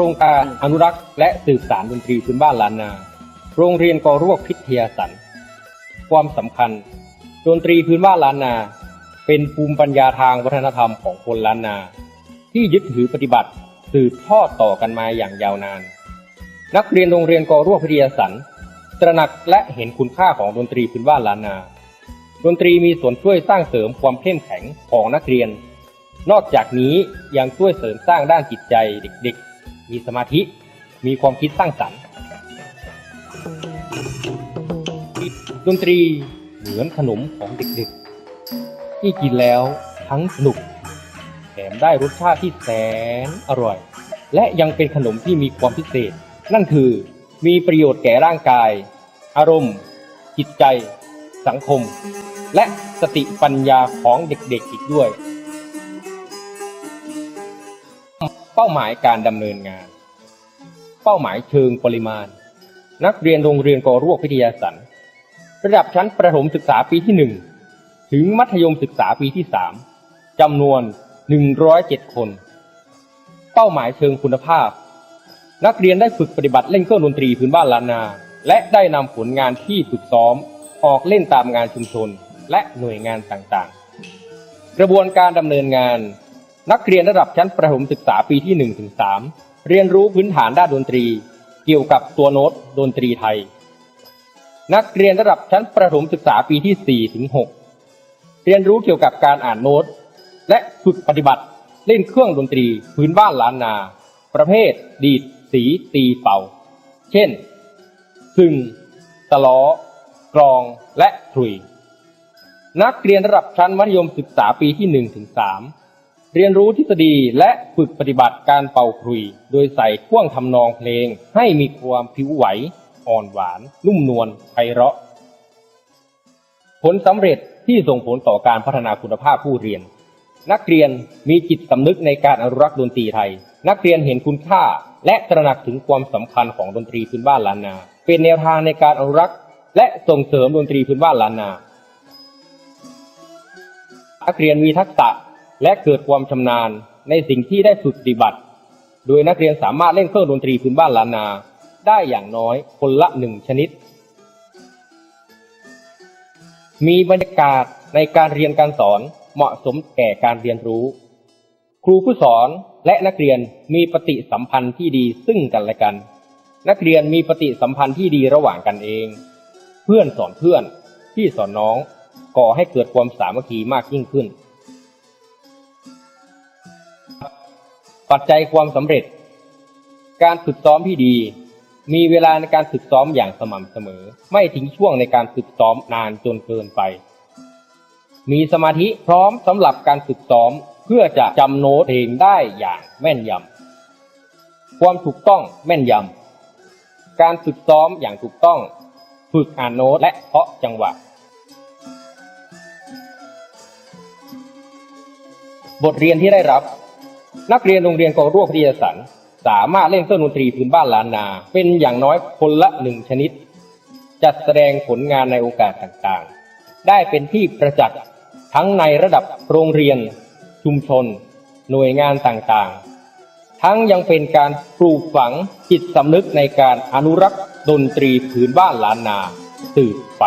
ครงการอนุรักษ์และสืบสานดนตรีพื้นบ้านล้านนา โรงเรียนกอรวกพิทยาสันความสำคัญ ดนตรีพื้นบ้านล้านนา เป็นภูมิปัญญาทางวัฒนธรรมของคนล้านนา ที่ยึดถือปฏิบัติสืบทอดต่อกันมาอย่างยาวนาน นักเรียนโรงเรียนกอรวกพิทยาสันตระหนักและเห็นคุณค่าของดนตรีพื้นบ้านล้านนา ดนตรีมีส่วนช่วยสร้างเสริมความเข้มแข็งของนักเรียน นอกจากนี้ยังช่วยเสริมสร้างด้านจิตใจเด็กๆ มีสมาธิ มีความคิดสร้างสรรค์ดนตรีเหมือนขนมของเด็กๆ ที่กินแล้วทั้งสนุกแถมได้รสชาติที่แสนอร่อย และยังเป็นขนมที่มีความพิเศษ นั่นคือมีประโยชน์แก่ร่างกาย อารมณ์ จิตใจ สังคม และสติปัญญาของเด็กๆอีกด้วย เป้าหมายการดำเนินงาน เป้าหมายเชิงปริมาณ นักเรียนโรงเรียนกอรวกพิทยาสันระดับชั้นประถมศึกษาปีที่หนึ่งถึงมัธยมศึกษาปีที่สามจำนวน 107 คน เป้าหมายเชิงคุณภาพ นักเรียนได้ฝึกปฏิบัติเล่นเครื่องดนตรีพื้นบ้านล้านนา และได้นำผลงานที่ฝึกซ้อม ออกเล่นตามงานชุมชน และหน่วยงานต่างๆ กระบวนการดำเนินงาน นักเรียนระดับชั้นประถมศึกษาปีที่1ถึง3เรียนรู้พื้นฐานด้านดนตรี เกี่ยวกับตัวโน้ตดนตรีไทย นักเรียนระดับชั้นประถมศึกษาปีที่4ถึง6เรียนรู้เกี่ยวกับการอ่านโน้ต และฝึกปฏิบัติเล่นเครื่องดนตรีพื้นบ้านล้านนา ประเภท ดีด สีตีเป่า เช่น ซึง ตะล้อกรอง และขลุย นักเรียนระดับชั้นมัธยมศึกษาปีที่1ถึง3 เรียนรู้ทฤษฎีและฝึกปฏิบัติการเป่าขลุย โดยใส่พ่วงทำนองเพลงให้มีความผิวไหว อ่อนหวาน นุ่มนวลไพเราะ ผลสำเร็จที่ส่งผลต่อการพัฒนาคุณภาพผู้เรียน นักเรียนมีจิตสำนึกในการอนุรักษ์ดนตรีไทย นักเรียนเห็นคุณค่า และตระหนักถึงความสำคัญของดนตรีพื้นบ้านล้านนา เป็นแนวทางในการอนุรักษ์ และส่งเสริมดนตรีพื้นบ้านล้านนา นักเรียนมีทักษะ และเกิดความชำนาญในสิ่งที่ได้ฝึกปฏิบัติ โดยนักเรียนสามารถเล่นเครื่องดนตรีพื้นบ้านล้านนา ได้อย่างน้อยคนละหนึ่งชนิด มีบรรยากาศในการเรียนการสอนเหมาะสมแก่การเรียนรู้ ครูผู้สอนและนักเรียนมีปฏิสัมพันธ์ที่ดีซึ่งกันและกัน นักเรียนมีปฏิสัมพันธ์ที่ดีระหว่างกันเอง เพื่อนสอนเพื่อน พี่สอนน้อง ก่อให้เกิดความสามัคคีมากยิ่งขึ้น ปัจจัยความสำเร็จ การฝึกซ้อมที่ดี มีเวลาในการฝึกซ้อมอย่างสม่ำเสมอ ไม่ทิ้งช่วงในการฝึกซ้อมนานจนเกินไป มีสมาธิพร้อมสำหรับการฝึกซ้อมเพื่อจะจำโน้ตเพลงได้อย่างแม่นยำความถูกต้องแม่นยำการฝึกซ้อมอย่างถูกต้อง ฝึกอ่านโน้ตและเคาะจังหวะบทเรียนที่ได้รับ นักเรียนโรงเรียนกองรวบวิทยาสันสามารถเล่นเครื่องดนตรีพื้นบ้านล้านนา เป็นอย่างน้อยคนละหนึ่งชนิด จัดแสดงผลงานในโอกาสต่างๆ ได้เป็นที่ประจักษ์ทั้งในระดับโรงเรียน ชุมชน หน่วยงานต่างๆ ทั้งยังเป็นการปลูกฝังจิตสำนึกในการอนุรักษ์ดนตรีพื้นบ้านล้านนาสืบไป